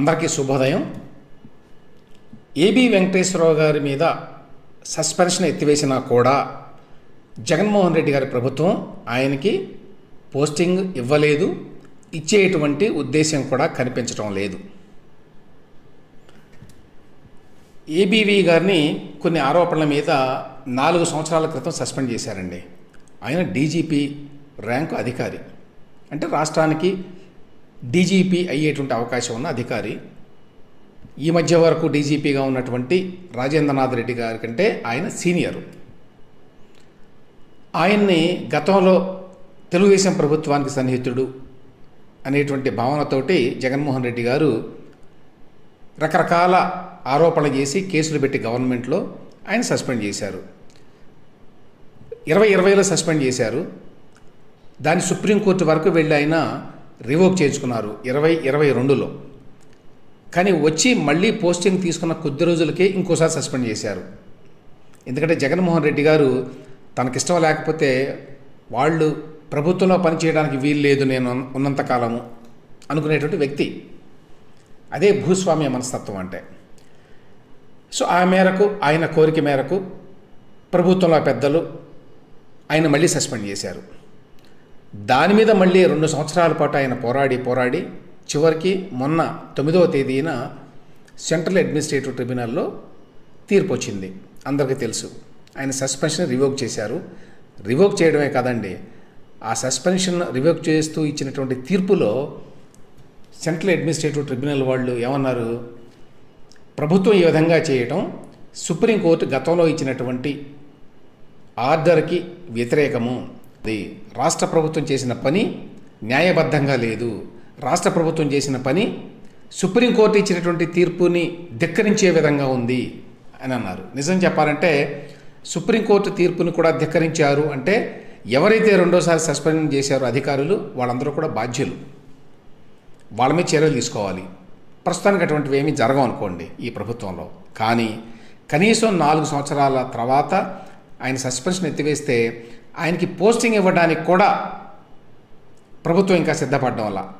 అందరికీ శుభోదయం. ఏబి వెంకటేశ్వరరావు గారి మీద సస్పెన్షన్ ఎత్తివేసినా కూడా జగన్మోహన్ రెడ్డి గారి ప్రభుత్వం ఆయనకి పోస్టింగ్ ఇవ్వలేదు. ఇచ్చేటువంటి ఉద్దేశం కూడా కనిపించడం లేదు. ఏబీవీ గారిని కొన్ని ఆరోపణల మీద నాలుగు సంవత్సరాల క్రితం సస్పెండ్ చేశారండి. ఆయన డీజీపీ ర్యాంకు అధికారి. అంటే రాష్ట్రానికి డీజీపీ అయ్యేటువంటి అవకాశం ఉన్న అధికారి. ఈ మధ్య వరకు డీజీపీగా ఉన్నటువంటి రాజేంద్రనాథ్ రెడ్డి గారి కంటే ఆయన సీనియరు. ఆయన్ని గతంలో తెలుగుదేశం ప్రభుత్వానికి సన్నిహితుడు అనేటువంటి భావనతోటి జగన్మోహన్ రెడ్డి గారు రకరకాల ఆరోపణలు చేసి కేసులు పెట్టి గవర్నమెంట్లో ఆయన సస్పెండ్ చేశారు. ఇరవై ఇరవైలో సస్పెండ్ చేశారు. దాన్ని సుప్రీంకోర్టు వరకు వెళ్ళి ఆయన రివోక్ చేయించుకున్నారు ఇరవై ఇరవై రెండులో. కానీ వచ్చి మళ్ళీ పోస్టింగ్ తీసుకున్న కొద్ది రోజులకే ఇంకోసారి సస్పెండ్ చేశారు. ఎందుకంటే జగన్మోహన్ రెడ్డి గారు తనకిష్టం లేకపోతే వాళ్ళు ప్రభుత్వంలో పనిచేయడానికి వీలు లేదు నేను ఉన్నంతకాలము అనుకునేటువంటి వ్యక్తి. అదే భూస్వామ్య మనస్తత్వం అంటే. సో ఆ మేరకు ఆయన కోరిక మేరకు ప్రభుత్వంలో పెద్దలు ఆయన మళ్ళీ సస్పెండ్ చేశారు. దాని మీద మళ్ళీ రెండు సంవత్సరాల పాటు ఆయన పోరాడి పోరాడి చివరికి మొన్న తొమ్మిదవ తేదీన సెంట్రల్ అడ్మినిస్ట్రేటివ్ ట్రిబ్యునల్లో తీర్పు వచ్చింది. అందరికీ తెలుసు. ఆయన సస్పెన్షన్ రివోక్ చేశారు. రివోక్ చేయడమే కాదండి. ఆ సస్పెన్షన్ రివోక్ చేస్తూ ఇచ్చినటువంటి తీర్పులో సెంట్రల్ అడ్మినిస్ట్రేటివ్ ట్రిబ్యునల్ వాళ్ళు ఏమన్నారు? ప్రభుత్వం ఈ విధంగా చేయటం సుప్రీంకోర్టు గతంలో ఇచ్చినటువంటి ఆర్డర్కి వ్యతిరేకము. అది రాష్ట్ర ప్రభుత్వం చేసిన పని న్యాయబద్ధంగా లేదు. రాష్ట్ర ప్రభుత్వం చేసిన పని సుప్రీంకోర్టు ఇచ్చినటువంటి తీర్పుని ధిక్కరించే విధంగా ఉంది అని అన్నారు. నిజం చెప్పాలంటే సుప్రీంకోర్టు తీర్పుని కూడా ధిక్కరించారు అంటే ఎవరైతే రెండోసారి సస్పెండ్ చేశారో అధికారులు వాళ్ళందరూ కూడా బాధ్యులు. వాళ్ళ మీద చర్యలు తీసుకోవాలి. ప్రస్తుతానికి అటువంటివి ఏమీ జరగవు అనుకోండి ఈ ప్రభుత్వంలో. కానీ కనీసం నాలుగు సంవత్సరాల తర్వాత ఆయన సస్పెన్షన్ ఎత్తివేస్తే ఆయనకి పోస్టింగ్ ఇవ్వడానికి కూడా ప్రభుత్వం ఇంకా సిద్ధపడడం వల్ల.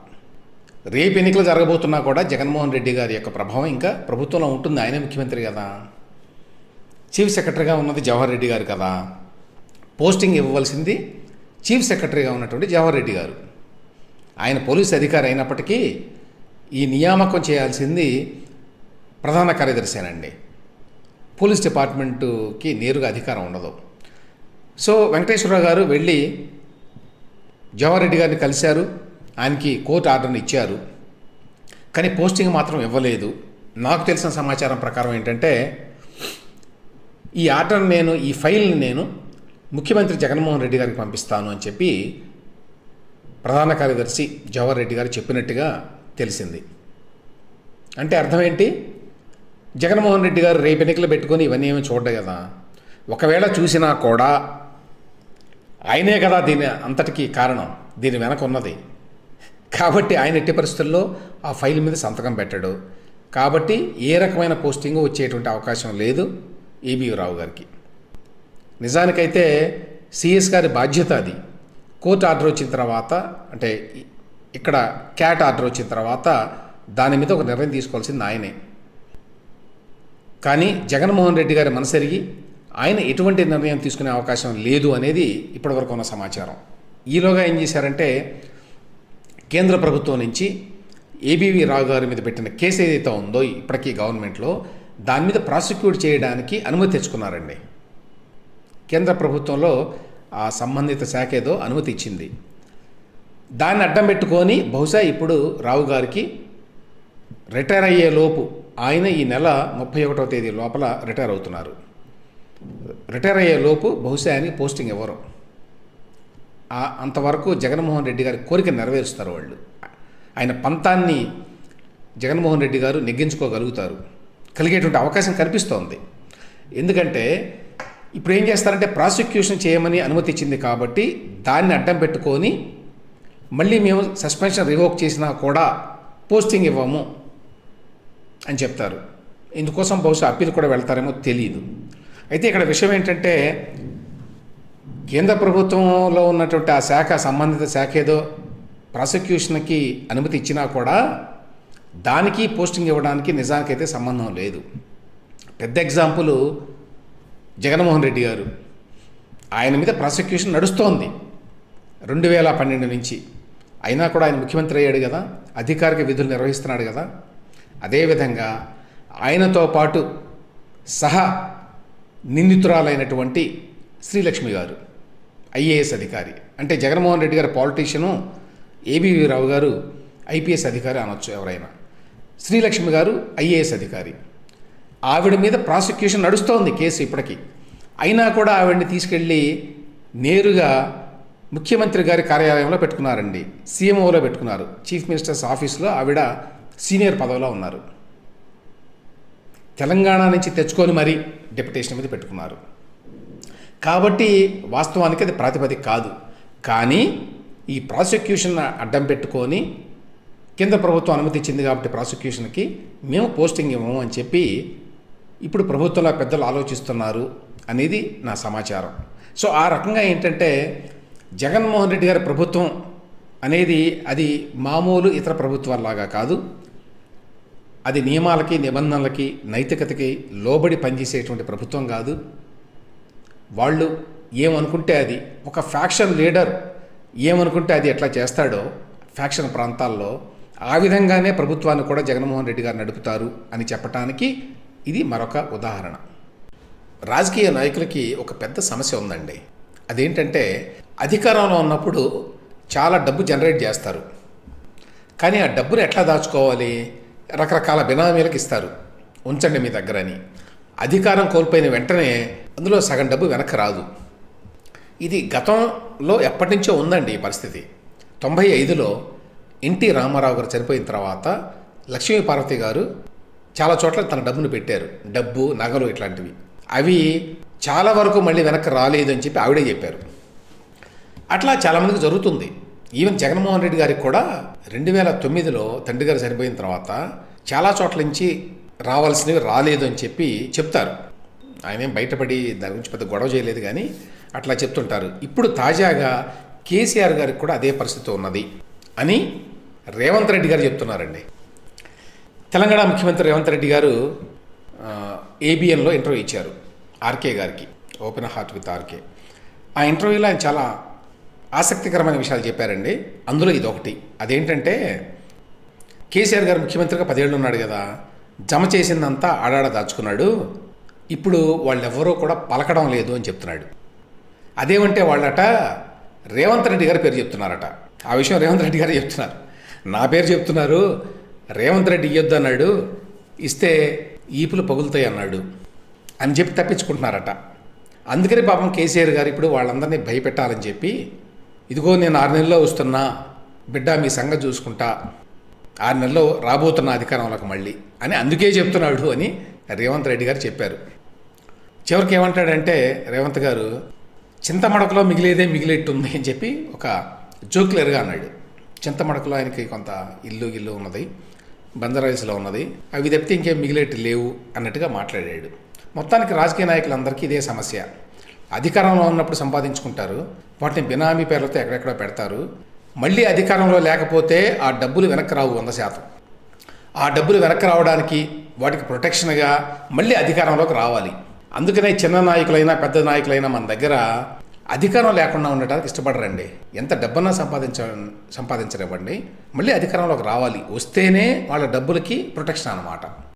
రేపు ఎన్నికలు జరగబోతున్నా కూడా జగన్మోహన్ రెడ్డి గారి యొక్క ప్రభావం ఇంకా ప్రభుత్వంలో ఉంటుంది. ఆయనే ముఖ్యమంత్రి కదా. చీఫ్ సెక్రటరీగా ఉన్నది జవహర్ రెడ్డి గారు కదా. పోస్టింగ్ ఇవ్వవలసింది చీఫ్ సెక్రటరీగా ఉన్నటువంటి జవహర్ రెడ్డి గారు. ఆయన పోలీస్ అధికారి అయినప్పటికీ ఈ నియామకం చేయాల్సింది ప్రధాన కార్యదర్శినండి పోలీస్ డిపార్ట్మెంటుకి నేరుగా అధికారం ఉండదు. సో వెంకటేశ్వరరావు గారు వెళ్ళి జవహర్ రెడ్డి గారిని కలిశారు. ఆయనకి కోర్టు ఆర్డర్ని ఇచ్చారు. కానీ పోస్టింగ్ మాత్రం ఇవ్వలేదు. నాకు తెలిసిన సమాచారం ప్రకారం ఏంటంటే ఈ ఆర్డర్ నేను ఈ ఫైల్ని నేను ముఖ్యమంత్రి జగన్మోహన్ రెడ్డి గారికి పంపిస్తాను అని చెప్పి ప్రధాన కార్యదర్శి జవహర్ రెడ్డి గారు చెప్పినట్టుగా తెలిసింది. అంటే అర్థం ఏంటి? జగన్మోహన్ రెడ్డి గారు రేపు ఎన్నికలు పెట్టుకొని ఇవన్నీ ఏమి చూడడు కదా. ఒకవేళ చూసినా కూడా ఆయనే కదా దీని అంతటికీ కారణం. దీని వెనక ఉన్నది. కాబట్టి ఆయన ఎట్టి పరిస్థితుల్లో ఆ ఫైల్ మీద సంతకం పెట్టాడు. కాబట్టి ఏ రకమైన పోస్టింగ్ వచ్చేటువంటి అవకాశం లేదు ఏబీ రావు గారికి. నిజానికైతే సిఎస్ గారి బాధ్యత అది. కోర్టు ఆర్డర్ వచ్చిన తర్వాత అంటే ఇక్కడ క్యాట్ ఆర్డర్ వచ్చిన తర్వాత దాని మీద ఒక నిర్ణయం తీసుకోవాల్సింది ఆయనే. కానీ జగన్మోహన్ రెడ్డి గారి మనసెరిగి ఆయన ఎటువంటి నిర్ణయం తీసుకునే అవకాశం లేదు అనేది ఇప్పటివరకు ఉన్న సమాచారం. ఈలోగా ఏం చేశారంటే కేంద్ర ప్రభుత్వం నుంచి ఏబీవీ రావు గారి మీద పెట్టిన కేసు ఏదైతే ఉందో ఇప్పటికీ గవర్నమెంట్లో దాని మీద ప్రాసిక్యూట్ చేయడానికి అనుమతి తెచ్చుకున్నారండి. కేంద్ర ప్రభుత్వంలో ఆ సంబంధిత శాఖ ఏదో అనుమతి ఇచ్చింది. దాన్ని అడ్డం పెట్టుకొని బహుశా ఇప్పుడు రావు గారికి రిటైర్ అయ్యే లోపు ఆయన ఈ నెల ముప్పై ఒకటవ తేదీ లోపల రిటైర్ అవుతున్నారు. రిటైర్ అయ్యే లోపు బహుశా ఆయనకి పోస్టింగ్ ఇవ్వరు. అంతవరకు జగన్మోహన్ రెడ్డి గారి కోరిక నెరవేరుస్తారు వాళ్ళు. ఆయన పంతాన్ని జగన్మోహన్ రెడ్డి గారు నెగ్గించుకోగలుగుతారు. కలిగేటువంటి అవకాశం కనిపిస్తోంది. ఎందుకంటే ఇప్పుడు ఏం చేస్తారంటే ప్రాసిక్యూషన్ చేయమని అనుమతి ఇచ్చింది కాబట్టి దాన్ని అడ్డం పెట్టుకొని మళ్ళీ మేము సస్పెన్షన్ రివోక్ చేసినా కూడా పోస్టింగ్ ఇవ్వము అని చెప్తారు. ఇందుకోసం బహుశా అప్పీల్ కూడా వెళ్తారేమో తెలియదు అయితే ఇక్కడ విషయం ఏంటంటే కేంద్ర ప్రభుత్వంలో ఉన్నటువంటి ఆ శాఖ సంబంధిత శాఖ ఏదో ప్రాసిక్యూషన్కి అనుమతి ఇచ్చినా కూడా దానికి పోస్టింగ్ ఇవ్వడానికి నిజానికైతే సంబంధం లేదు. పెద్ద ఎగ్జాంపుల్ జగన్మోహన్ రెడ్డి గారు. ఆయన మీద ప్రాసిక్యూషన్ నడుస్తోంది. రెండు వేల పన్నెండు నుంచి. అయినా కూడా ఆయన ముఖ్యమంత్రి అయ్యాడు కదా అధికారిక విధులు నిర్వహిస్తున్నాడు కదా. అదేవిధంగా ఆయనతో పాటు సహా నిందితురాలైనటువంటి శ్రీలక్ష్మి గారు ఐఏఎస్ అధికారి. అంటే జగన్మోహన్ రెడ్డి గారు పాలిటీషియను ఏబీవీ రావు గారు ఐపీఎస్ అధికారి అనొచ్చు ఎవరైనా. శ్రీలక్ష్మి గారు ఐఏఎస్ అధికారి. ఆవిడ మీద ప్రాసిక్యూషన్ నడుస్తోంది కేసు ఇప్పటికీ. అయినా కూడా ఆవిడని తీసుకెళ్ళి నేరుగా ముఖ్యమంత్రి గారి కార్యాలయంలో పెట్టుకున్నారండి. సీఎంఓలో పెట్టుకున్నారు. చీఫ్ మినిస్టర్స్ ఆఫీస్లో ఆవిడ సీనియర్ పదవిలో ఉన్నారు. తెలంగాణ నుంచి తెచ్చుకొని మరీ డెప్యుటేషన్ మీద పెట్టుకున్నారు. కాబట్టి వాస్తవానికి అది ప్రాతిపదిక కాదు. కానీ ఈ ప్రాసిక్యూషన్ అడ్డం పెట్టుకొని కేంద్ర ప్రభుత్వం అనుమతి ఇచ్చింది కాబట్టి ప్రాసిక్యూషన్కి మేము పోస్టింగ్ ఇవ్వము అని చెప్పి ఇప్పుడు ప్రభుత్వంలో పెద్దలు ఆలోచిస్తున్నారు అనేది నా సమాచారం. సో ఆ రకంగా ఏంటంటే జగన్మోహన్ రెడ్డి గారి ప్రభుత్వం అనేది అది మామూలు ఇతర ప్రభుత్వాలలాగా కాదు. అది నియమాలకి నిబంధనలకి నైతికతకి లోబడి పనిచేసేటువంటి ప్రభుత్వం కాదు. వాళ్ళు ఏమనుకుంటే అది ఒక ఫ్యాక్షన్ లీడర్ ఏమనుకుంటే అది ఎట్లా చేస్తాడో ఫ్యాక్షన్ ప్రాంతాల్లో ఆ విధంగానే ప్రభుత్వాన్ని కూడా జగన్మోహన్ రెడ్డి గారు నడుపుతారు అని చెప్పటానికి ఇది మరొక ఉదాహరణ. రాజకీయ నాయకులకి ఒక పెద్ద సమస్య ఉందండి. అదేంటంటే అధికారంలో ఉన్నప్పుడు చాలా డబ్బు జనరేట్ చేస్తారు. కానీ ఆ డబ్బును ఎట్లా దాచుకోవాలి? రకరకాల బినామీలకు ఇస్తారు. ఉంచండి మీ దగ్గర అని. అధికారం కోల్పోయిన వెంటనే అందులో సగం డబ్బు వెనక్కి రాదు. ఇది గతంలో ఎప్పటి నుంచో ఉందండి ఈ పరిస్థితి. తొంభై ఐదులో ఎన్టీ రామారావు గారు చనిపోయిన తర్వాత లక్ష్మీ పార్వతి గారు చాలా చోట్ల తన డబ్బును పెట్టారు. డబ్బు నగలు ఇట్లాంటివి. అవి చాలా వరకు మళ్ళీ వెనక్కి రాలేదు అని చెప్పి ఆవిడే చెప్పారు. అట్లా చాలామందికి జరుగుతుంది. ఈవెన్ జగన్మోహన్ రెడ్డి గారికి కూడా రెండు వేల తొమ్మిదిలో తండ్రి గారు చనిపోయిన తర్వాత చాలా చోట్ల నుంచి రావాల్సినవి రాలేదు అని చెప్పి చెప్తారు. ఆయన ఏం బయటపడి దాని గురించి పెద్ద గొడవ చేయలేదు కానీ అట్లా చెప్తుంటారు. ఇప్పుడు తాజాగా కేసీఆర్ గారికి కూడా అదే పరిస్థితి ఉన్నది అని రేవంత్ రెడ్డి గారు చెప్తున్నారండి. తెలంగాణ ముఖ్యమంత్రి రేవంత్ రెడ్డి గారు ఏబిఎన్లో ఇంటర్వ్యూ ఇచ్చారు ఆర్కే గారికి. Open heart with R K. ఆ ఇంటర్వ్యూలో ఆయన చాలా ఆసక్తికరమైన విషయాలు చెప్పారండి. అందులో ఇది ఒకటి అదేంటంటే కేసీఆర్ గారు ముఖ్యమంత్రిగా పదేళ్ళు ఉన్నాడు కదా. జమ చేసిందంతా ఆడాడ దాచుకున్నాడు. ఇప్పుడు వాళ్ళెవరూ కూడా పలకడం లేదు అని చెప్తున్నాడు. అదేమంటే వాళ్ళట రేవంత్ రెడ్డి గారి పేరు చెప్తున్నారట. ఆ విషయం రేవంత్ రెడ్డి గారు చెప్తున్నారు. నా పేరు చెప్తున్నారు రేవంత్ రెడ్డి ఇయ్యొద్దు అన్నాడు ఇస్తే ఈపులు పగులుతాయి అన్నాడు అని చెప్పి తప్పించుకుంటున్నారట. అందుకని పాపం కేసీఆర్ గారు ఇప్పుడు వాళ్ళందరినీ భయపెట్టాలని చెప్పి ఇదిగో నేను ఆరు నెలల్లో వస్తున్నా బిడ్డ మీ సంగతి చూసుకుంటా. ఆరు నెలల్లో రాబోతున్న అధికారంలోకి మళ్ళీ అని అందుకే చెప్తున్నాడు అని రేవంత్ రెడ్డి గారు చెప్పారు. చివరికి ఏమంటాడంటే రేవంత్ గారు చింతమడకలో మిగిలేదే మిగిలేట్టుంది అని చెప్పి ఒక జోక్లర్గా అన్నాడు. చింతమడకలో ఆయనకి కొంత ఇల్లు గిల్లు ఉన్నది బంజారాయిల్స్లో ఉన్నది అవి తప్పితే ఇంకేం మిగిలేట్టు లేవు అన్నట్టుగా మాట్లాడాడు. మొత్తానికి రాజకీయ నాయకులందరికీ ఇదే సమస్య. అధికారంలో ఉన్నప్పుడు సంపాదించుకుంటారు. వాటిని బినామీ పేర్లతో ఎక్కడెక్కడో పెడతారు. మళ్ళీ అధికారంలో లేకపోతే ఆ డబ్బులు వెనక్కి రావు వంద శాతం. ఆ డబ్బులు వెనక్కి రావడానికి వాటికి ప్రొటెక్షన్గా మళ్ళీ అధికారంలోకి రావాలి. అందుకనే చిన్న నాయకులైనా పెద్ద నాయకులైనా మన దగ్గర అధికారం లేకుండా ఉండటానికి ఇష్టపడరండి. ఎంత డబ్బన్నా సంపాదించ సంపాదించనివ్వండి. మళ్ళీ అధికారంలోకి రావాలి. వస్తేనే వాళ్ళ డబ్బులకి ప్రొటెక్షన్ అన్నమాట.